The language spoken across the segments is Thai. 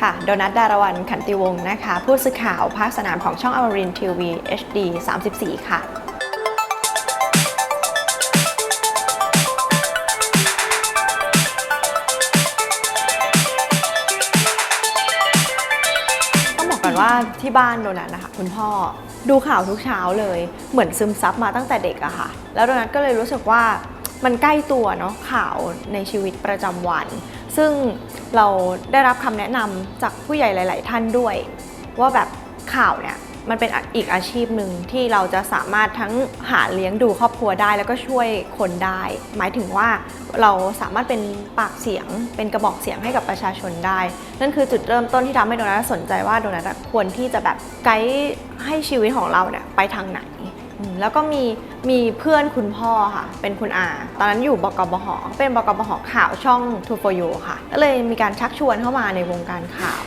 ค่ะโดนัทดารวันขันติวงศ์นะคะ ผู้สื่อข่าวภาคสนามของช่องอมรินทีวี HD 34 ค่ะต้องบอกกันว่าที่บ้านโดนัทนะคะคุณพ่อดูข่าวทุกเช้าเลยเหมือนซึมซับมาตั้งแต่เด็กอะค่ะ แล้วโดนัทก็เลยรู้สึกว่ามันใกล้ตัวเนาะข่าวในชีวิตประจำวัน ซึ่งเราได้รับคำแนะนำจากผู้ใหญ่หลาย ๆ ท่านด้วย ว่าแบบข่าวเนี่ยมันเป็นอีกอาชีพหนึ่งที่เราจะสามารถทั้งหาเลี้ยงดูครอบครัวได้แล้วก็ช่วยคนได้ หมายถึงว่าเราสามารถเป็นปากเสียง เป็นกระบอกเสียงให้กับประชาชนได้ นั่นคือจุดเริ่มต้นที่ทำให้โดนัทสนใจว่าโดนัทควรที่จะแบบไกด์ให้ชีวิตของเราเนี่ยไปทางไหน แล้วก็มีมีเพื่อนคุณพ่อค่ะ เป็นคุณอา ตอนนั้นอยู่บกบหเป็นบกบหข่าวช่อง Two for You ค่ะ ก็เลยมีการชักชวนเข้ามาในวงการข่าว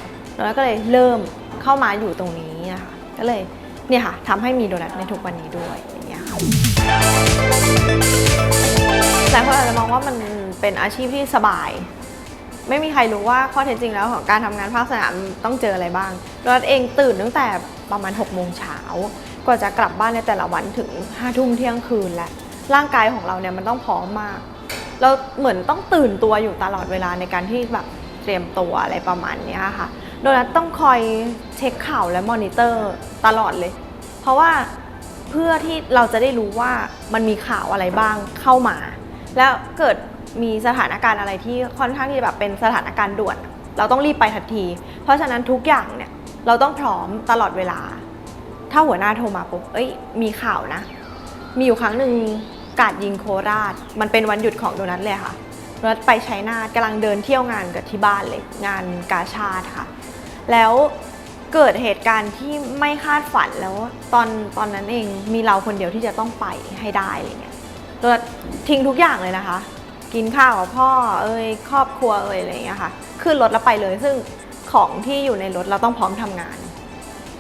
แล้วก็เลยเริ่มเข้ามาอยู่ตรงนี้นะคะก็เลยเนี่ยค่ะทำให้มีโดนัทในทุกวันนี้ด้วยอย่างเงี้ยค่ะหลายคนอาจจะมองว่ามันเป็นอาชีพที่สบาย ไม่มีใครรู้ว่าข้อเท็จจริงแล้วของการทำงานภาคสนามต้องเจออะไรบ้างโดนัทเองตื่นตั้งแต่ประมาณ6โมงเช้า กว่าจะกลับบ้านในแต่ละวันถึง5ทุ่มเที่ยงคืนแหละร่างกายของเราเนี่ยมันต้องพร้อมมาก เราเหมือนต้องตื่นตัวอยู่ตลอดเวลาในการที่แบบเตรียมตัวอะไรประมาณนี้ค่ะ โดยนัทต้องคอยเช็คข่าวและมอนิเตอร์ตลอดเลย เพราะว่าเพื่อที่เราจะได้รู้ว่ามันมีข่าวอะไรบ้างเข้ามา แล้วเกิดมีสถานการณ์อะไรที่ค่อนข้างที่จะแบบเป็นสถานการณ์ด่วน เราต้องรีบไปทันที เพราะฉะนั้นทุกอย่างเนี่ยเราต้องพร้อมตลอดเวลา ถ้าหัวหน้าโทรมาปุ๊บเอ้ย มีข่าวนะ มีอยู่ครั้งหนึ่งกาดยิงโคราช มันเป็นวันหยุดของโดนัทเลยค่ะโดนัทไปใชัยนาทกำลังเดินเที่ยวงานกับที่บ้านเลย งานกาชาติค่ะ แล้วเกิดเหตุการณ์ที่ไม่คาดฝันแล้วตอนตอนนั้นเองมีเราคนเดียวที่จะต้องไปให้ได้อะไรเงี้ยโดนัททิ้งทุกอย่างเลยนะคะ กินข้าวกับพ่อเอ้ยครอบครัวเอ้ยอะไรเงี้ยค่ะ ขึ้นรถแล้วไปเลยซึ่งของที่อยู่ในรถเราต้องพร้อมทำงาน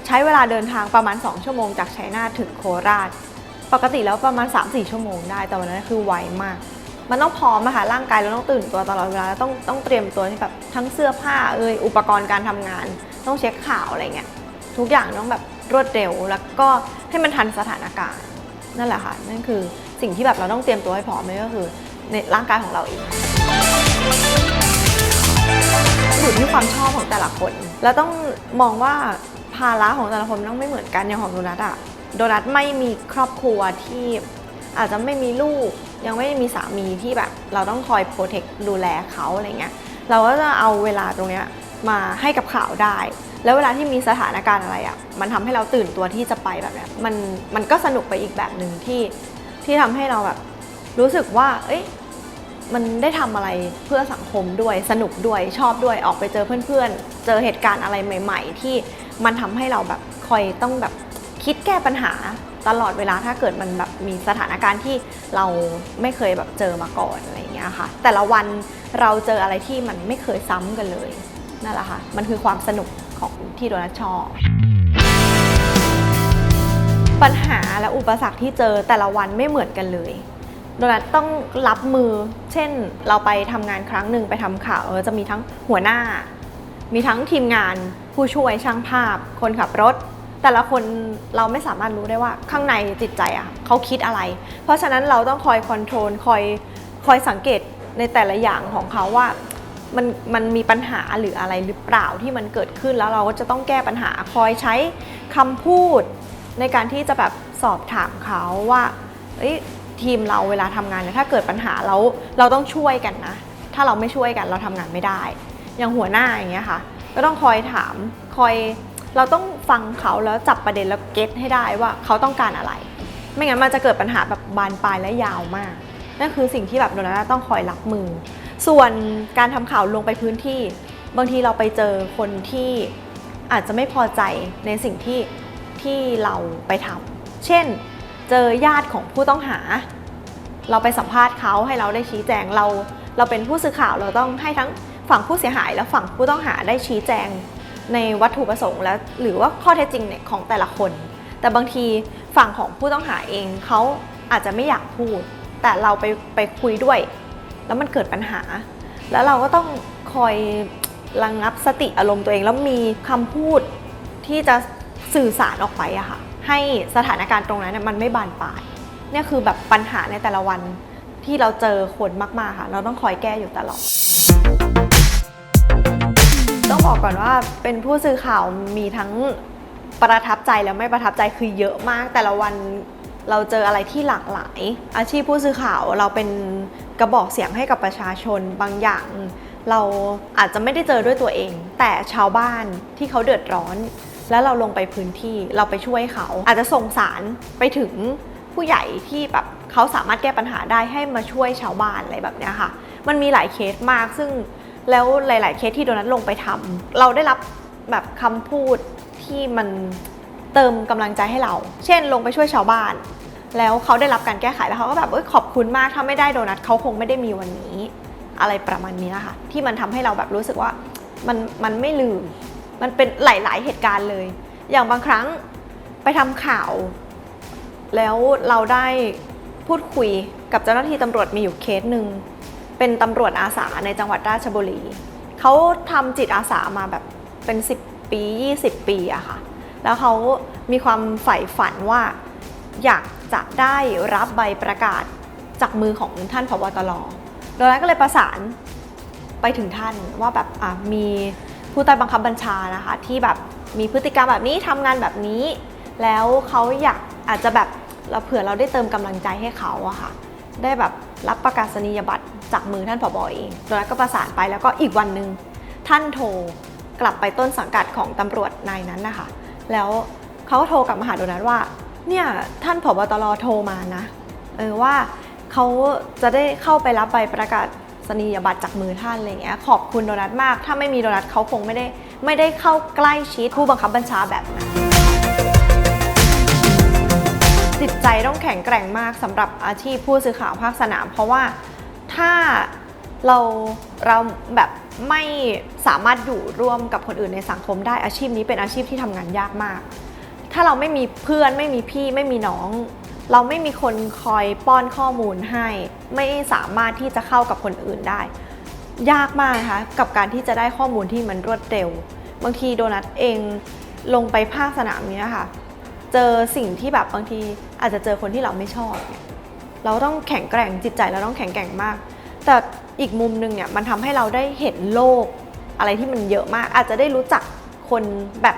ใช้เวลาเดินทางประมาณ 2 ชั่วโมงจากชัยนาทถึงโคราช ปกติแล้วประมาณ 3-4 ชั่วโมงได้ แต่วันนั้นคือไวมาก มันต้องพร้อมอะค่ะร่างกายเราต้องตื่นตัวตลอดเวลาแล้วต้องต้องเตรียมตัวที่แบบทั้งเสื้อผ้าเอ่ยอุปกรณ์การทำงาน ต้องเช็คข่าวอะไรเงี้ยทุกอย่างต้องแบบรวดเร็วแล้วก็ให้มันทันสถานการณ์นั่นแหละค่ะนั่นคือสิ่งที่แบบเราต้องเตรียมตัวให้พร้อมเลยก็คือ ในร่างกายของเราเองอยู่ที่ความชอบของแต่ละคน แล้วต้องมองว่า ภาระของแต่ละคนต้องไม่เหมือนกันอย่างของโดนัทอะโดนัทไม่มีครอบครัวที่อาจจะไม่มีลูก ยังไม่มีสามีที่แบบ เราต้องคอยโปรเทคดูแลเขาอะไรเงี้ยเราก็จะเอาเวลาตรงเนี้ยมาให้กับข่าวได้ แล้วเวลาที่มีสถานการณ์อะไรอะมันทำให้เราตื่นตัวที่จะไปแบบเนี้ยมันมันก็สนุกไปอีกแบบหนึ่งที่ที่ทำให้เราแบบรู้สึกว่า เอ้ย มันได้ทำอะไรเพื่อสังคมด้วยสนุกด้วยชอบด้วยออกไปเจอเพื่อนๆ เจอเหตุการณ์อะไรใหม่ ๆ ที่มันทำให้เราแบบคอยต้องแบบคิดแก้ปัญหาตลอดเวลาถ้าเกิดมันแบบมีสถานการณ์ที่เราไม่เคยแบบเจอมาก่อนอะไรอย่างเงี้ยค่ะ แต่ละวันเราเจออะไรที่มันไม่เคยซ้ำกันเลยนั่นแหละค่ะมันคือความสนุกของที่โดนัทชอบปัญหาและอุปสรรคที่เจอแต่ละวันไม่เหมือนกันเลย โดนัทต้องรับมือ เช่น เราไปทำงานครั้งหนึ่งไปทำข่าวเออจะมีทั้งหัวหน้า มีทั้งทีมงานผู้ช่วยช่างภาพ คนขับรถ แต่ละคนเราไม่สามารถรู้ได้ว่าข้างในจิตใจอะเขาคิดอะไร เพราะฉะนั้นเราต้องคอยคอนโทรลคอยคอยสังเกตในแต่ละอย่างของเขาว่ามันมันมีปัญหาหรืออะไรหรือเปล่าที่มันเกิดขึ้นแล้วเราก็จะต้องแก้ปัญหาคอยใช้คำพูด ในการที่จะแบบสอบถามเขาว่าเอ้ย ทีมเราเวลาทำงานเนี่ยถ้าเกิดปัญหาแล้วเราต้องช่วยกันนะ ถ้าเราไม่ช่วยกันเราทำงานไม่ได้ อย่างหัวหน้าอย่างเงี้ยค่ะ ก็ต้องคอยถามคอยเราต้องฟังเขาแล้วจับประเด็นแล้วเก็ตให้ได้ว่าเขาต้องการอะไร ไม่งั้นมันจะเกิดปัญหาแบบบานปลายและยาวมาก นั่นคือสิ่งที่แบบโดนัทต้องคอยรับมือ ส่วนการทำข่าวลงไปพื้นที่ บางทีเราไปเจอคนที่อาจจะไม่พอใจในสิ่งที่ที่เราไปทำเช่น เจอญาติของผู้ต้องหา เราไปสัมภาษณ์เขาให้เราได้ชี้แจงเราเราเป็นผู้สื่อข่าวเราต้องให้ทั้งฝั่งผู้เสียหายและฝั่งผู้ต้องหาได้ชี้แจงในวัตถุประสงค์และหรือว่าข้อเท็จจริงเนี่ยของแต่ละคน แต่บางทีฝั่งของผู้ต้องหาเองเขาอาจจะไม่อยากพูด แต่เราไปไปคุยด้วย แล้วมันเกิดปัญหา แล้วเราก็ต้องคอยระงับสติอารมณ์ตัวเองแล้วมีคำพูดที่จะสื่อสารออกไปอะค่ะ ให้สถานการณ์ตรงนั้นเนี่ยมันไม่บานปลายเนี่ยคือแบบปัญหาในแต่ละวันที่เราเจอคนมากๆค่ะ เราต้องคอยแก้อยู่ตลอด ต้องบอกก่อนว่าเป็นผู้สื่อข่าวมีทั้งประทับใจและไม่ประทับใจคือเยอะมาก แต่ละวันเราเจออะไรที่หลากหลาย อาชีพผู้สื่อข่าวเราเป็นกระบอกเสียงให้กับประชาชนบางอย่าง เราอาจจะไม่ได้เจอด้วยตัวเอง แต่ชาวบ้านที่เขาเดือดร้อน แล้วเราลงไปพื้นที่เราไปช่วยเขา อาจจะส่งสารไปถึงผู้ใหญ่ที่แบบเขาสามารถแก้ปัญหาได้ให้มาช่วยชาวบ้านอะไรแบบเนี้ยค่ะ มันมีหลายเคสมากซึ่งแล้วหลาย ๆ เคสที่โดนัทลงไปทำเราได้รับแบบคำพูดที่มันเติมกำลังใจให้เรา เช่น ลงไปช่วยชาวบ้าน แล้วเขาได้รับการแก้ไขแล้วเขาก็แบบเอ้ยขอบคุณมากถ้าไม่ได้โดนัทเขาคงไม่ได้มีวันนี้ อะไรประมาณนี้นะคะที่มันทำให้เราแบบรู้สึกว่ามันมันไม่ลืม มันเป็นหลาย ๆ เหตุการณ์เลย อย่างบางครั้งไปทำข่าว แล้วเราได้พูดคุยกับเจ้าหน้าที่ตำรวจมีอยู่เคสหนึ่งเป็นตำรวจอาสาในจังหวัดราชบุรีเขาทำจิตอาสามาแบบเป็น 10 ปี 20 ปีอะค่ะ แล้วเขามีความใฝ่ฝันว่าอยากจะได้รับใบประกาศจากมือของท่านผบตรโดยนั้นก็เลยประสานไปถึงท่านว่าแบบมี ผู้ใต้บังคับบัญชานะคะ ที่แบบมีพฤติกรรมแบบนี้ทำงานแบบนี้ แล้วเขาอยากอาจจะแบบเราเผื่อเราได้เติมกำลังใจให้เขาอะค่ะ ได้แบบรับประกาศนียบัตรจากมือท่านผบเองโดยนั้นก็ประสานไปแล้วก็อีกวันหนึ่งท่านโทรกลับไปต้นสังกัดของตำรวจนายนั้นนะคะ แล้วเขาโทรกลับมาหาโดนัทว่า เนี่ยท่านผบตรโทรมานะเออว่าเขาจะได้เข้าไปรับใบประกาศ สนียบัตรจากมือท่านอะไรเงี้ยขอบคุณโดนัทมาก ถ้าไม่มีโดนัทเขาคงไม่ได้ไม่ได้เข้าใกล้ชิดผู้บังคับบัญชาแบบนั้นจิตใจต้องแข็งแกร่งมากสำหรับอาชีพผู้สื่อข่าวภาคสนาม เพราะว่าถ้าเราเราแบบไม่สามารถอยู่ร่วมกับคนอื่นในสังคมได้อาชีพนี้เป็นอาชีพที่ทำงานยากมาก ถ้าเราไม่มีเพื่อนไม่มีพี่ไม่มีน้อง เราไม่มีคนคอยป้อนข้อมูลให้ ไม่สามารถที่จะเข้ากับคนอื่นได้ ยากมากนะคะกับการที่จะได้ข้อมูลที่มันรวดเร็ว บางทีโดนัทเองลงไปภาคสนามนี้ยค่ะเจอสิ่งที่แบบบางทีอาจจะเจอคนที่เราไม่ชอบเนี่ยเราต้องแข็งแกร่งจิตใจเราต้องแข็งแกร่งมาก แต่อีกมุมหนึ่งเนี่ยมันทำให้เราได้เห็นโลกอะไรที่มันเยอะมาก อาจจะได้รู้จักคนแบบ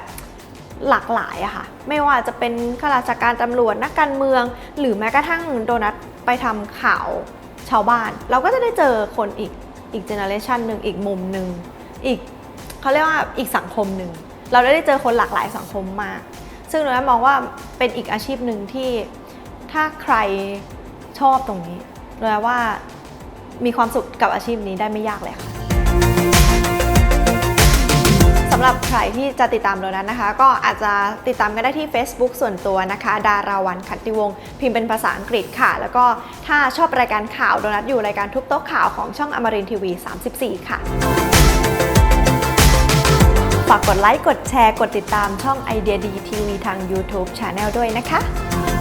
หลากหลายอะค่ะ ไม่ว่าจะเป็นข้าราชการตำรวจนักการเมือง หรือแม้กระทั่งโดนัทไปทำข่าวชาวบ้าน เราก็จะได้เจอคนอีกอีกเจเนอเรชันหนึ่งอีกมุมหนึ่งอีกเขาเรียกว่าอีกสังคมหนึ่งเราได้เจอคนหลากหลายสังคมมาก ซึ่งหนูมองว่าเป็นอีกอาชีพหนึ่งที่ถ้าใครชอบตรงนี้หนูว่ามีความสุขกับอาชีพนี้ได้ไม่ยากเลยค่ะ หรับใครที่จะติดตามโดนัทนะคะ ก็อาจจะติดตามกันได้ที่ Facebook ส่วนตัวนะคะ ดาราวันขันติวงศ์พิมพ์เป็นภาษาอังกฤษค่ะ แล้วก็ถ้าชอบรายการข่าวโดนัทอยู่รายการทุบโต๊ะข่าวของช่องอมรินทีวี 34 ค่ะฝากกดไลค์ กดแชร์ กดติดตามช่องไอเดียดีทีวีทาง YouTube Channel ด้วยนะคะ